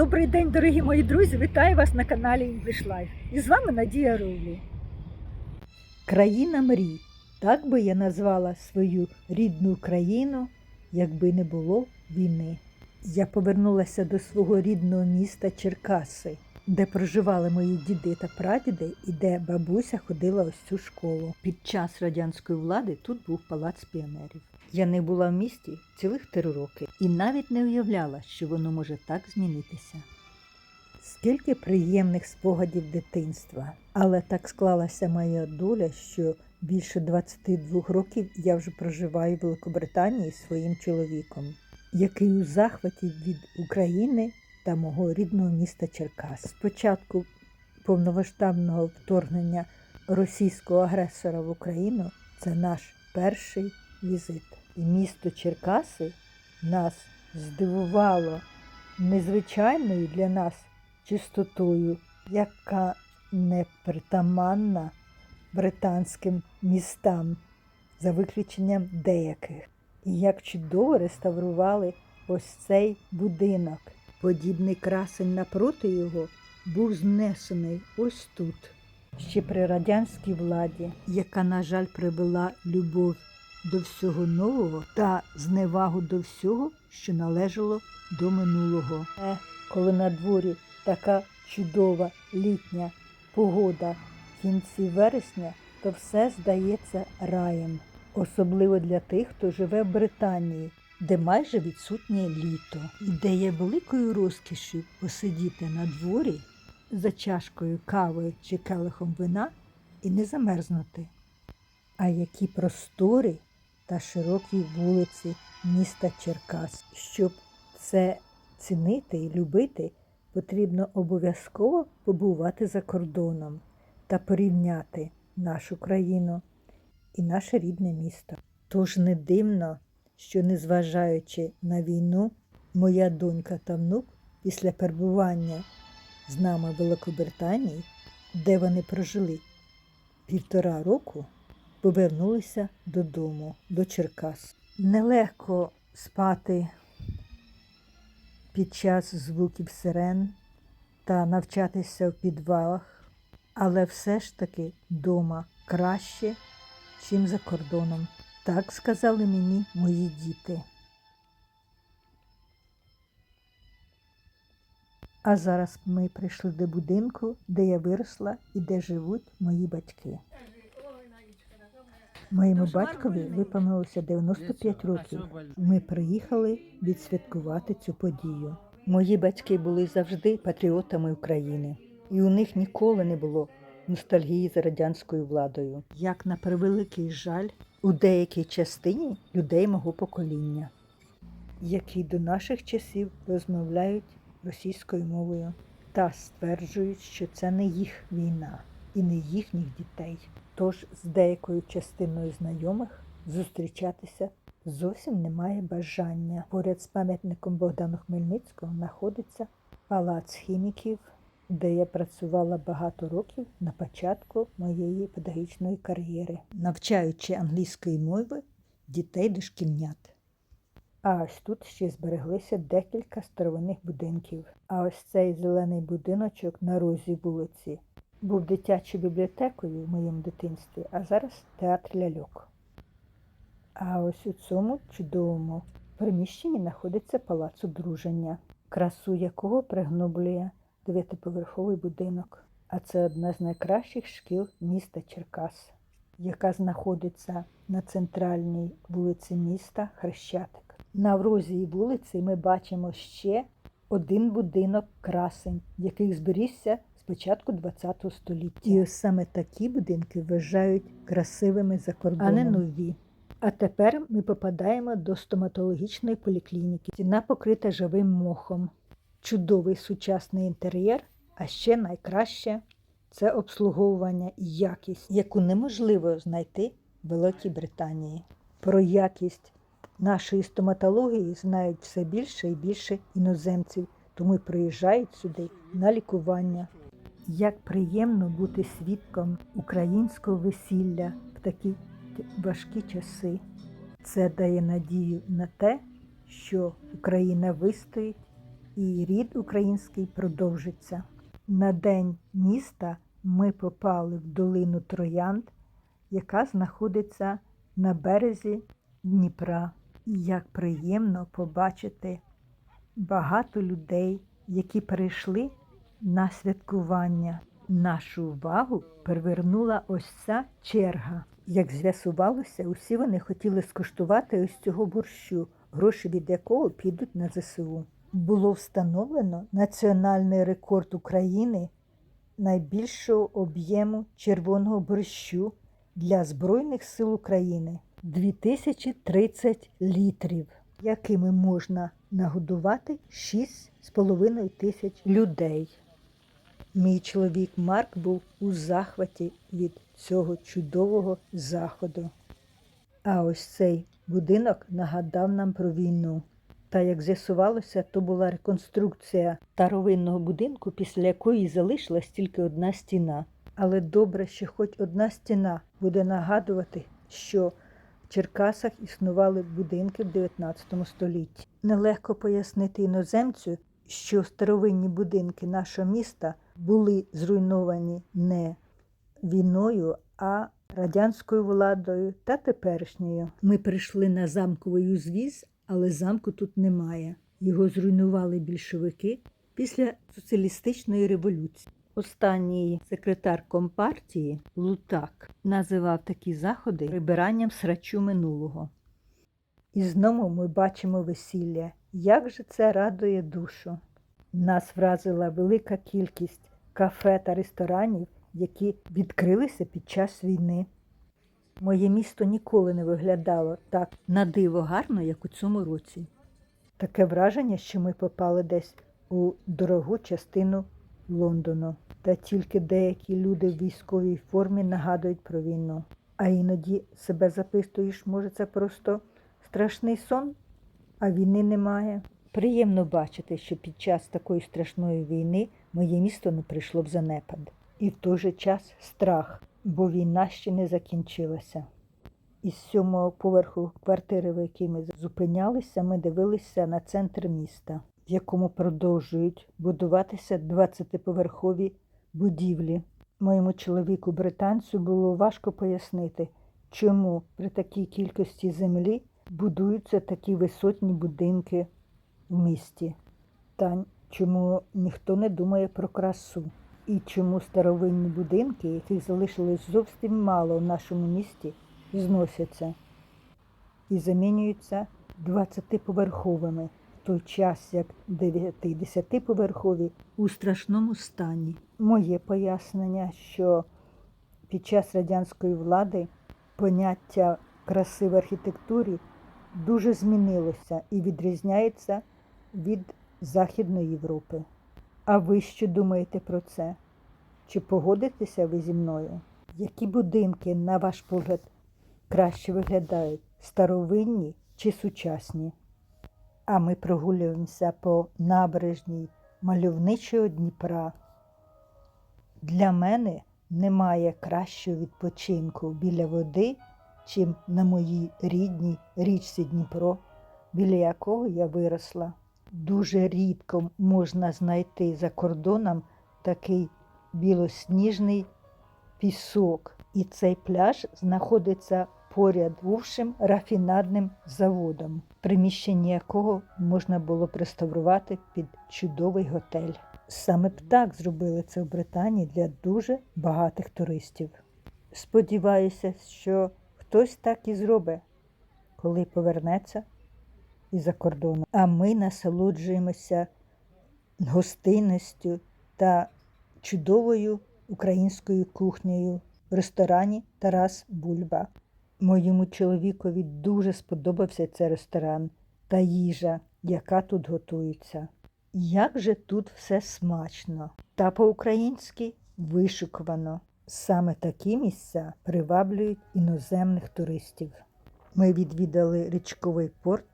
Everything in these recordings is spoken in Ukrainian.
Добрий день, дорогі мої друзі! Вітаю вас на каналі English Life. І з вами Надія Рулі. Країна мрій. Так би я назвала свою рідну країну, якби не було війни. Я повернулася до свого рідного міста Черкаси, де проживали мої діди та прадіди, і де бабуся ходила ось цю школу. Під час радянської влади тут був палац піонерів. Я не була в місті цілих три роки і навіть не уявляла, що воно може так змінитися. Скільки приємних спогадів дитинства, але так склалася моя доля, що більше 22 років я вже проживаю в Великобританії своїм чоловіком, який у захваті від України та мого рідного міста Черкас. Спочатку повномасштабного вторгнення російського агресора в Україну це наш перший візит. І місто Черкаси нас здивувало незвичайною для нас чистотою, яка не притаманна британським містам, за виключенням деяких. І як чудово реставрували ось цей будинок. Подібний красень напроти його був знесений ось тут, ще при радянській владі, яка, на жаль, привела любов до всього нового та зневагу до всього, що належало до минулого. Е, коли на дворі така чудова літня погода в кінці вересня, то все здається раєм, особливо для тих, хто живе в Британії, де майже відсутнє літо, і де є великою розкішю посидіти на дворі за чашкою кави чи келихом вина і не замерзнути. А які простори та широкі вулиці міста Черкас. Щоб це цінити і любити, потрібно обов'язково побувати за кордоном та порівняти нашу країну і наше рідне місто. Тож не дивно, що, незважаючи на війну, моя донька та внук після перебування з нами в Великобританії, де вони прожили півтора року, повернулися додому, до Черкас. Нелегко спати під час звуків сирен та навчатися в підвалах, але все ж таки вдома краще, чим за кордоном. Так сказали мені мої діти. А зараз ми прийшли до будинку, де я виросла і де живуть мої батьки. Моєму батькові виповнилося 95 років. Ми приїхали відсвяткувати цю подію. Мої батьки були завжди патріотами України, і у них ніколи не було ностальгії за радянською владою. Як на превеликий жаль, у деякій частині людей мого покоління, які до наших часів розмовляють російською мовою та стверджують, що це не їх війна і не їхніх дітей. Тож з деякою частиною знайомих зустрічатися зовсім немає бажання. Поряд з пам'ятником Богдану Хмельницького знаходиться палац хіміків, де я працювала багато років на початку моєї педагогічної кар'єри, навчаючи англійської мови дітей дошкільнят. А ось тут ще збереглися декілька старовинних будинків. А ось цей зелений будиночок на розі вулиці був дитячою бібліотекою в моєму дитинстві, а зараз театр ляльок. А ось у цьому чудовому приміщенні знаходиться палац одруження, красу якого пригноблює дев'ятиповерховий будинок. А це одна з найкращих шкіл міста Черкас, яка знаходиться на центральній вулиці міста Хрещатик. На врозі вулиці ми бачимо ще один будинок красень, який зберігся початку ХХ століття. І ось саме такі будинки вважають красивими за кордоном, а не нові. А тепер ми попадаємо до стоматологічної поліклініки. Стіна покрита живим мохом, чудовий сучасний інтер'єр, а ще найкраще це обслуговування і якість, яку неможливо знайти в Великій Британії. Про якість нашої стоматології знають все більше і більше іноземців, тому й приїжджають сюди на лікування. Як приємно бути свідком українського весілля в такі важкі часи. Це дає надію на те, що Україна вистоїть і рід український продовжиться. На день міста ми попали в долину Троянд, яка знаходиться на березі Дніпра. І як приємно побачити багато людей, які прийшли на святкування. Нашу увагу привернула ось ця черга. Як з'ясувалося, усі вони хотіли скуштувати ось цього борщу, гроші від якого підуть на ЗСУ. Було встановлено національний рекорд України найбільшого об'єму червоного борщу для Збройних сил України 2030 літрів, якими можна нагодувати 6,5 тисяч людей. Мій чоловік Марк був у захваті від цього чудового заходу. А ось цей будинок нагадав нам про війну. Та як з'ясувалося, то була реконструкція старовинного будинку, після якої залишилась тільки одна стіна. Але добре, що хоч одна стіна буде нагадувати, що в Черкасах існували будинки в 19 столітті. Нелегко пояснити іноземцю, що старовинні будинки нашого міста були зруйновані не війною, а радянською владою та теперішньою. Ми прийшли на замковий узвіз, але замку тут немає. Його зруйнували більшовики після соціалістичної революції. Останній секретар компартії Лутак називав такі заходи прибиранням срачу минулого. І знову ми бачимо весілля. Як же це радує душу? Нас вразила велика кількість кафе та ресторанів, які відкрилися під час війни. Моє місто ніколи не виглядало так на диво гарно, як у цьому році. Таке враження, що ми попали десь у дорогу частину Лондону. Та тільки деякі люди в військовій формі нагадують про війну. А іноді себе запитуєш, може, це просто страшний сон, а війни немає. Приємно бачити, що під час такої страшної війни моє місто не прийшло в занепад. І в той же час страх, бо війна ще не закінчилася. Із сьомого поверху квартири, в якій ми зупинялися, ми дивилися на центр міста, в якому продовжують будуватися 20-поверхові будівлі. Моєму чоловіку британцю було важко пояснити, чому при такій кількості землі будуються такі висотні будинки в місті, та чому ніхто не думає про красу, і чому старовинні будинки, яких залишилось зовсім мало в нашому місті, зносяться і замінюються 20-поверховими, в той час як 9-10-поверхові у страшному стані. Моє пояснення, що під час радянської влади поняття краси в архітектурі дуже змінилося і відрізняється від Західної Європи. А ви що думаєте про це? Чи погодитеся ви зі мною? Які будинки, на ваш погляд, краще виглядають старовинні чи сучасні? А ми прогулюємося по набережній мальовничого Дніпра. Для мене немає кращого відпочинку біля води, чим на моїй рідній річці Дніпро, біля якого я виросла. Дуже рідко можна знайти за кордоном такий білосніжний пісок. І цей пляж знаходиться поряд бувшим рафінадним заводом, приміщення якого можна було реставрувати під чудовий готель. Саме б так зробили це в Британії для дуже багатих туристів. Сподіваюся, що хтось так і зробить, коли повернеться із-за кордону. А ми насолоджуємося гостинністю та чудовою українською кухнею в ресторані Тарас Бульба. Моєму чоловікові дуже сподобався цей ресторан та їжа, яка тут готується. Як же тут все смачно та по-українськи вишукувано. Саме такі місця приваблюють іноземних туристів. Ми відвідали річковий порт,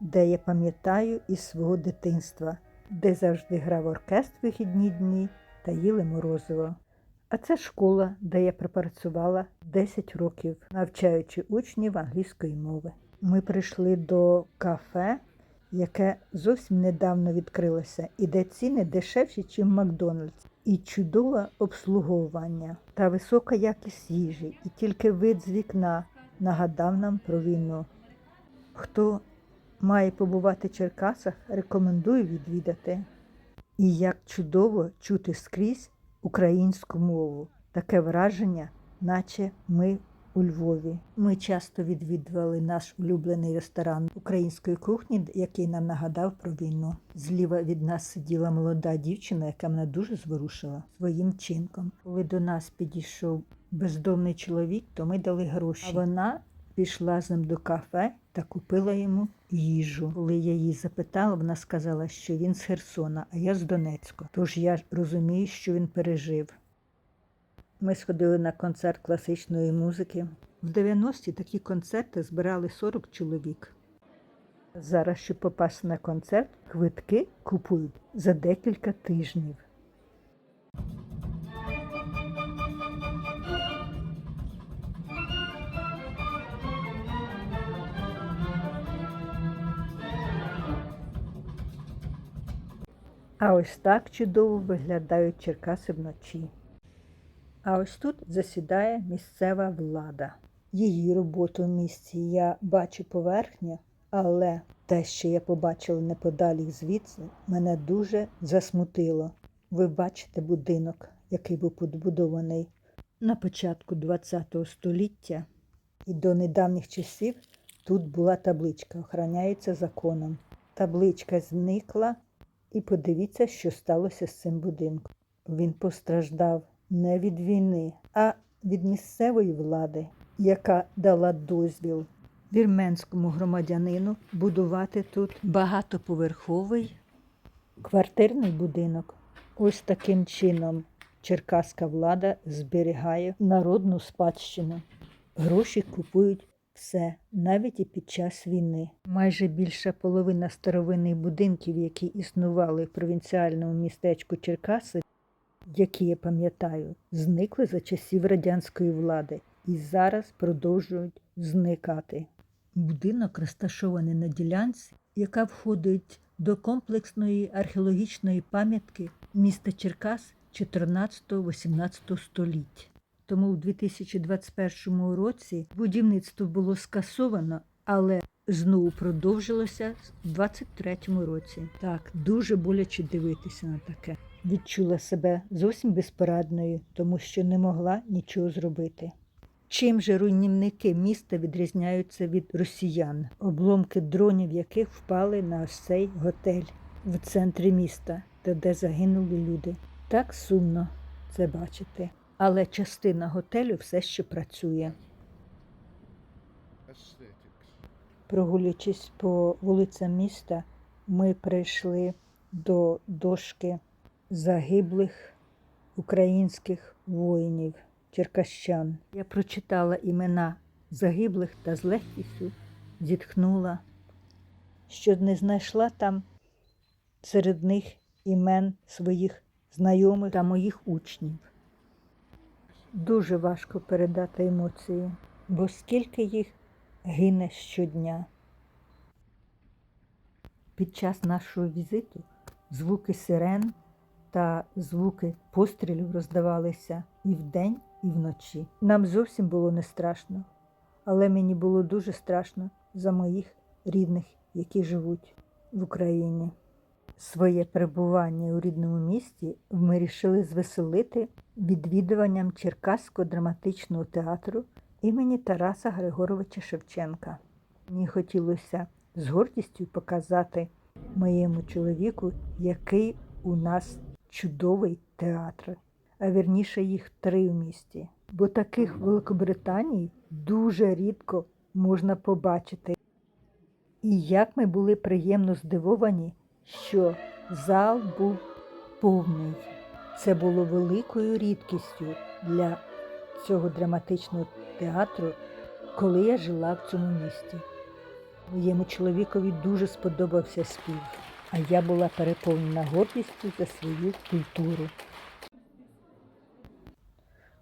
де я пам'ятаю із свого дитинства, де завжди грав оркестр вихідні дні та їли морозиво. А це школа, де я пропрацювала 10 років, навчаючи учнів англійської мови. Ми прийшли до кафе, яке зовсім недавно відкрилося, і де ціни дешевші, ніж Макдональдс, і чудове обслуговування та висока якість їжі, і тільки вид з вікна нагадав нам про війну. Хто має побувати в Черкасах, рекомендую відвідати. І як чудово чути скрізь українську мову. Таке враження, наче ми у Львові. Ми часто відвідували наш улюблений ресторан української кухні, який нам нагадав про війну. Зліва від нас сиділа молода дівчина, яка мене дуже зворушила своїм чинком. Коли до нас підійшов бездомний чоловік, то ми дали гроші. А вона пішла з ним до кафе та купила йому їжу. Коли я її запитала, вона сказала, що він з Херсона, а я з Донецька. Тож я розумію, що він пережив. Ми сходили на концерт класичної музики. В 90-ті такі концерти збирали 40 чоловік. Зараз, щоб попасти на концерт, квитки купують за декілька тижнів. А ось так чудово виглядають Черкаси вночі. А ось тут засідає місцева влада. Її роботу в місті я бачу поверхня, але те, що я побачила неподалік звідси, мене дуже засмутило. Ви бачите будинок, який був побудований на початку ХХ століття, і до недавніх часів тут була табличка охороняється законом. Табличка зникла, і подивіться, що сталося з цим будинком. Він постраждав не від війни, а від місцевої влади, яка дала дозвіл вірменському громадянину будувати тут багатоповерховий квартирний будинок. Ось таким чином черкаська влада зберігає народну спадщину. Гроші купують все, навіть і під час війни. Майже більша половина старовинних будинків, які існували в провінціальному містечку Черкаси, які я пам'ятаю, зникли за часів радянської влади і зараз продовжують зникати. Будинок розташований на ділянці, яка входить до комплексної археологічної пам'ятки міста Черкас 14-18 століття. Тому в 2021 році будівництво було скасовано, але знову продовжилося в 2023 році. Так, дуже боляче дивитися на таке. Відчула себе зовсім безпорадною, тому що не могла нічого зробити. Чим же руйнівники міста відрізняються від росіян, обломки дронів яких впали на ось цей готель в центрі міста, та де загинули люди. Так сумно це бачити. Але частина готелю все ще працює. Прогулюючись по вулицям міста, ми прийшли до дошки загиблих українських воїнів, черкащан. Я прочитала імена загиблих та з легкістю зітхнула, що не знайшла там серед них імен своїх знайомих та моїх учнів. Дуже важко передати емоції, бо скільки їх гине щодня. Під час нашого візиту звуки сирен та звуки пострілів роздавалися і вдень, і вночі. Нам зовсім було не страшно, але мені було дуже страшно за моїх рідних, які живуть в Україні. Своє перебування у рідному місті ми вирішили звеселити відвідуванням Черкаського драматичного театру імені Тараса Григоровича Шевченка. Мені хотілося з гордістю показати моєму чоловіку, який у нас чудовий театр, а вірніше їх три в місті. Бо таких в Великобританії дуже рідко можна побачити. І як ми були приємно здивовані, що зал був повний. Це було великою рідкістю для цього драматичного театру, коли я жила в цьому місті. Моєму чоловікові дуже сподобався спів, а я була переповнена гордістю за свою культуру.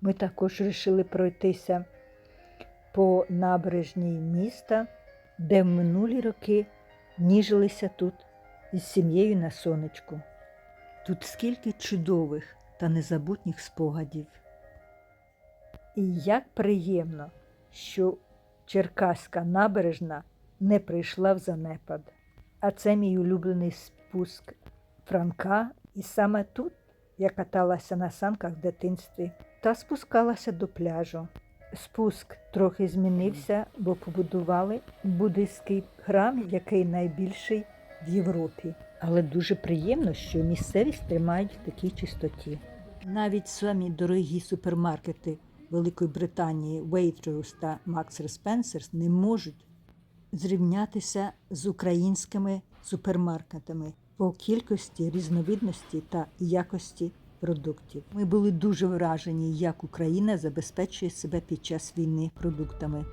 Ми також вирішили пройтися по набережній міста, де в минулі роки ніжилися тут із сім'єю на сонечку. Тут скільки чудових та незабутніх спогадів. І як приємно, що Черкаська набережна не прийшла в занепад. А це мій улюблений спуск Франка, і саме тут я каталася на санках в дитинстві та спускалася до пляжу. Спуск трохи змінився, бо побудували буддийський храм, який найбільший в Європі. Але дуже приємно, що місцевість тримають в такій чистоті. Навіть самі дорогі супермаркети Великої Британії Waitrose та Marks Spencer не можуть зрівнятися з українськими супермаркетами по кількості різновидності та якості продуктів. Ми були дуже вражені, як Україна забезпечує себе під час війни продуктами.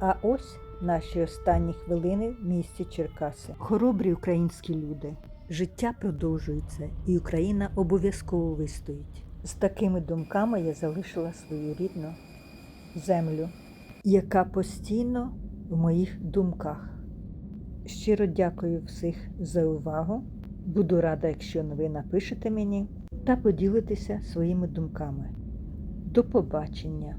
А ось наші останні хвилини в місті Черкаси. Хоробрі українські люди. Життя продовжується, і Україна обов'язково вистоїть. З такими думками я залишила свою рідну землю, яка постійно в моїх думках. Щиро дякую всіх за увагу. Буду рада, якщо ви напишете мені та поділитеся своїми думками. До побачення!